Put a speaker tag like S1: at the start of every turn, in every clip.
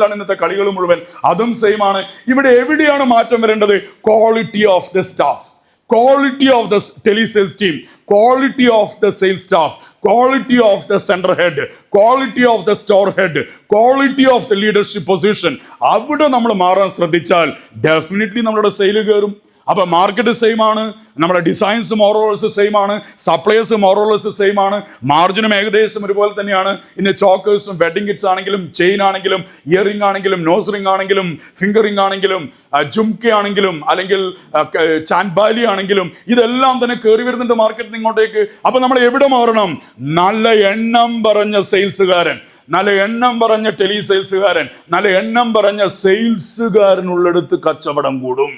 S1: ാണ് ഇന്നത്തെ കളികൾ മുഴുവൻ. അതും സെയിം ആണ്. ഇവിടെ എവിടെയാണ് മാറ്റം വരേണ്ടത്? Quality of the staff quality of the telesales team quality of the sales staff quality of the central head quality of the store head quality of the leadership position അവിടെ നമ്മൾ മാറാൻ ശ്രദ്ധിച്ചാൽ ഡെഫിനറ്റ്ലി നമ്മളുടെ സെയിൽ കയറും. അപ്പൊ market same ആണ് നമ്മുടെ designs more or less same ആണ് supplies more or less same ആണ് മാർജിനും ഏകദേശം ഒരുപോലെ തന്നെയാണ്. ഇന്ന് ചോക്കേഴ്സും വെഡിങ് കിറ്റ്സ് ആണെങ്കിലും ചെയിൻ ആണെങ്കിലും ഇയറിംഗ് ആണെങ്കിലും നോസ് റിംഗ് ആണെങ്കിലും ഫിംഗർ റിംഗ് ആണെങ്കിലും ജുംക ആണെങ്കിലും അല്ലെങ്കിൽ ചാൻബാലി ആണെങ്കിലും ഇതെല്ലാം തന്നെ കയറി വരുന്നുണ്ട് മാർക്കറ്റിന് ഇങ്ങോട്ടേക്ക്. അപ്പൊ നമ്മൾ എവിടെ മാറണം? നല്ല എണ്ണം പറഞ്ഞ സെയിൽസുകാരൻ നല്ല എണ്ണം പറഞ്ഞ ടെലി സെയിൽസുകാരൻ നല്ല എണ്ണം പറഞ്ഞ സെയിൽസുകാരനുള്ളിടത്ത് കച്ചവടം കൂടും.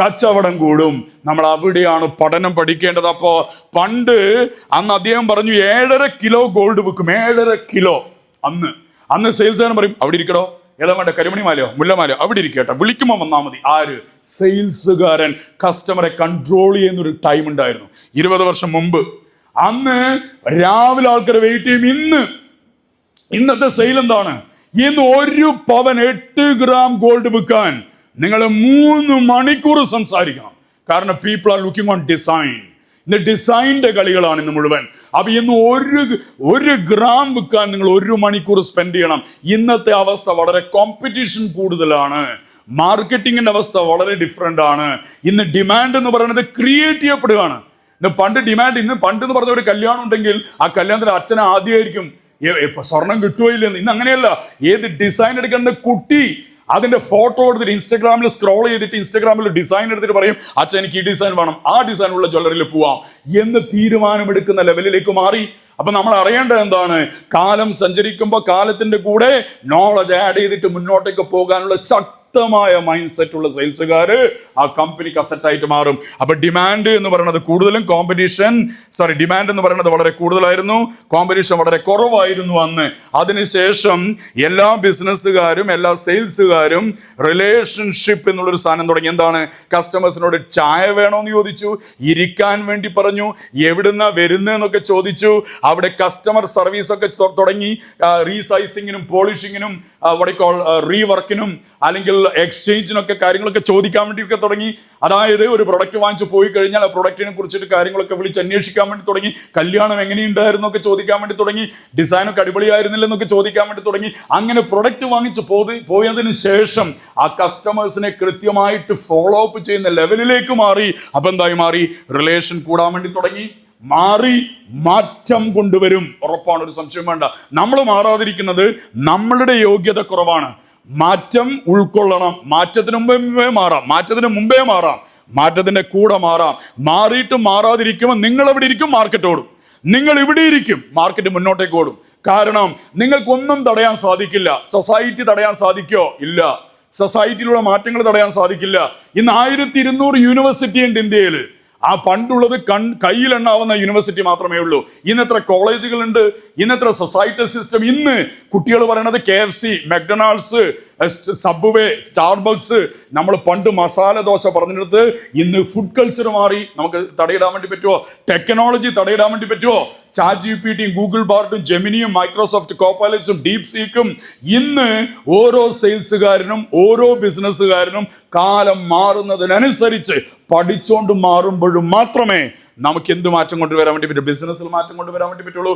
S1: കച്ചവടം കൂടും. നമ്മൾ അവിടെയാണ് പഠനം പഠിക്കേണ്ടത്. അപ്പോ പണ്ട് അന്ന് അദ്ദേഹം പറഞ്ഞു ഏഴര കിലോ ഗോൾഡ് വിൽക്കും. ഏഴര കിലോ. അന്ന്. അന്ന് സെയിൽസുകാരൻ പറയും അവിടെ ഇരിക്കടോ. ഏതാണ്ട് കരിമണിമാലയോ മുല്ലമാലയോ അവിടെ ഇരിക്കട്ടെ. വിളിക്കുമ്പോൾ വന്നാൽ മതി. ആര്? സെയിൽസുകാരൻ കസ്റ്റമറെ കൺട്രോൾ ചെയ്യുന്ന ഒരു ടൈം ഉണ്ടായിരുന്നു. ഇരുപത് വർഷം മുമ്പ്. അന്ന് രാവിലെ ആൾക്കാർ വെയിറ്റ് ചെയ്യും. ഇന്ന്. ഇന്നത്തെ സെയിൽ എന്താണ്? ഇന്ന് ഒരു പവൻ എട്ട് ഗ്രാം ഗോൾഡ് വിൽക്കാൻ. നിങ്ങൾ മൂന്ന് മണിക്കൂർ സംസാരിക്കണം. കാരണം people are looking on design ഇന്ന് ഡിസൈന്റെ കളികളാണ് ഇന്ന് മുഴുവൻ. അപ്പൊ ഇന്ന് ഒരു ഒരു ഗ്രാം വിൽക്കാൻ നിങ്ങൾ ഒരു മണിക്കൂർ സ്പെൻഡ് ചെയ്യണം. ഇന്നത്തെ അവസ്ഥ വളരെ കോമ്പറ്റീഷൻ കൂടുതലാണ്. മാർക്കറ്റിംഗിന്റെ അവസ്ഥ വളരെ ഡിഫറെന്റ് ആണ്. ഇന്ന് ഡിമാൻഡ് എന്ന് പറയുന്നത് ക്രിയേറ്റ് ചെയ്യപ്പെടുകയാണ്. ഇന്ന് പണ്ട് ഡിമാൻഡ് ഇന്ന് പണ്ട് എന്ന് പറഞ്ഞ ഒരു കല്യാണം ഉണ്ടെങ്കിൽ ആ കല്യാണത്തിന് അച്ഛൻ ആദ്യമായിരിക്കും. സ്വർണം കിട്ടുമോ ഇല്ലെന്ന് ഇന്ന് അങ്ങനെയല്ല. ഏത് ഡിസൈൻ എടുക്കേണ്ട കുട്ടി അതിന്റെ ഫോട്ടോ എടുത്തിട്ട് ഇൻസ്റ്റാഗ്രാമിൽ സ്ക്രോൾ ചെയ്തിട്ട് ഇൻസ്റ്റാഗ്രാമിൽ ഡിസൈൻ എടുത്തിട്ട് പറയും അച്ഛൻ എനിക്ക് ഈ ഡിസൈൻ വേണം. ആ ഡിസൈനുള്ള ജ്വല്ലറിയിൽ പോവാം. എന്ന് തീരുമാനമെടുക്കുന്ന ലെവലിലേക്ക് മാറി. അപ്പൊ നമ്മൾ അറിയേണ്ടത് എന്താണ്? കാലം സഞ്ചരിക്കുമ്പോൾ കാലത്തിന്റെ കൂടെ നോളജ് ആഡ് ചെയ്തിട്ട് മുന്നോട്ടേക്ക് പോകാനുള്ള ശക്തമായ മൈൻഡ് സെറ്റ് ഉള്ള സെയിൽസുകാര് ആ കമ്പനിക്ക് അസറ്റായിട്ട് മാറും. അപ്പൊ ഡിമാൻഡ് എന്ന് പറയുന്നത് കൂടുതലും കോമ്പറ്റീഷൻ സോറി ഡിമാൻഡ് എന്ന് പറയുന്നത് വളരെ കൂടുതലായിരുന്നു. കോമ്പറ്റീഷൻ വളരെ കുറവായിരുന്നു അന്ന്. അതിനുശേഷം എല്ലാ ബിസിനസ്സുകാരും എല്ലാ സെയിൽസുകാരും റിലേഷൻഷിപ്പ് എന്നുള്ളൊരു സാധനം തുടങ്ങി. എന്താണ്? കസ്റ്റമേഴ്സിനോട് ചായ വേണോന്ന് ചോദിച്ചു ഇരിക്കാൻ വേണ്ടി പറഞ്ഞു എവിടുന്ന വരുന്നതെന്നൊക്കെ ചോദിച്ചു. അവിടെ കസ്റ്റമർ സർവീസ് ഒക്കെ തുടങ്ങി. റീസൈസിങ്ങിനും പോളിഷിങ്ങിനും വടക്കോൾ റീവർക്കിനും അല്ലെങ്കിൽ എക്സ്ചേഞ്ചിനൊക്കെ കാര്യങ്ങളൊക്കെ ചോദിക്കാൻ വേണ്ടിയൊക്കെ തുടങ്ങി. അതായത് ഒരു പ്രൊഡക്റ്റ് വാങ്ങിച്ചു പോയി കഴിഞ്ഞാൽ ആ പ്രൊഡക്റ്റിനെ കുറിച്ചിട്ട് കാര്യങ്ങളൊക്കെ വിളിച്ച് അന്വേഷിക്കാൻ വേണ്ടി തുടങ്ങി. കല്യാണം എങ്ങനെയുണ്ടായിരുന്നു ഒക്കെ ചോദിക്കാൻ വേണ്ടി തുടങ്ങി. ഡിസൈനൊക്കെ അടിപൊളിയായിരുന്നില്ലെന്നൊക്കെ ചോദിക്കാൻ വേണ്ടി തുടങ്ങി. അങ്ങനെ പ്രൊഡക്റ്റ് വാങ്ങിച്ച് പോയി പോയതിനു ശേഷം ആ കസ്റ്റമേഴ്സിനെ കൃത്യമായിട്ട് ഫോളോ അപ്പ് ചെയ്യുന്ന ലെവലിലേക്ക് മാറി. അപ്പൊ എന്തായി മാറി? റിലേഷൻ കൂടാൻ വേണ്ടി തുടങ്ങി. മാറി മാറ്റം കൊണ്ടുവരും. ഉറപ്പാണ് ഒരു സംശയം വേണ്ട. നമ്മൾ മാറാതിരിക്കുന്നത് നമ്മളുടെ യോഗ്യത കുറവാണ്. മാറ്റം ഉൾക്കൊള്ളണം. മാറ്റത്തിന് മുമ്പേ മാറാം. മാറ്റത്തിന് മുമ്പേ മാറാം. മാറ്റത്തിന്റെ കൂടെ മാറാം. മാറിയിട്ട് മാറാതിരിക്കുമ്പോൾ നിങ്ങൾ എവിടെ ഇരിക്കും മാർക്കറ്റ് ഓടും. നിങ്ങൾ ഇവിടെ ഇരിക്കും. മാർക്കറ്റ് മുന്നോട്ടേക്ക് ഓടും. കാരണം നിങ്ങൾക്കൊന്നും തടയാൻ സാധിക്കില്ല. സൊസൈറ്റി തടയാൻ സാധിക്കോ? ഇല്ല. സൊസൈറ്റിയിലുള്ള മാറ്റങ്ങൾ തടയാൻ സാധിക്കില്ല. ഇന്ന് ആയിരത്തി ഇരുന്നൂറ് യൂണിവേഴ്സിറ്റി ഉണ്ട് ഇന്ത്യയിൽ ആ പണ്ടുള്ളത് കൺ കയ്യിലെണ്ണാവുന്ന യൂണിവേഴ്സിറ്റി മാത്രമേ ഉള്ളൂ. ഇന്ന് എത്ര കോളേജുകളുണ്ട് ഇന്നത്ര സൊസൈറ്റി സിസ്റ്റം ഇന്ന് കുട്ടികൾ പറയണത് K F C McDonald's Subway Starbucks നമ്മൾ പണ്ട് മസാല ദോശ പറഞ്ഞെടുത്ത് ഇന്ന് ഫുഡ് കൾച്ചർ മാറി. നമുക്ക് തടയിടാൻ വേണ്ടി പറ്റുമോ ടെക്നോളജി തടയിടാൻ വേണ്ടി പറ്റുമോ ചാറ്റ് പി ടിയും ഗൂഗിൾ ബാർഡും ജെമിനിയും മൈക്രോസോഫ്റ്റ് കോപ്പാലറ്റ്സും ഡീപ് സീക്കും ഇന്ന് ഓരോ സെയിൽസുകാരനും ഓരോ ബിസിനസ്സുകാരനും കാലം മാറുന്നതിനനുസരിച്ച് പഠിച്ചുകൊണ്ട് മാറുമ്പോഴും മാത്രമേ നമുക്ക് എന്ത് മാറ്റം കൊണ്ടുവരാൻ വേണ്ടി പറ്റും? ബിസിനസ്സിൽ മാറ്റം കൊണ്ടുവരാൻ വേണ്ടി പറ്റുള്ളൂ.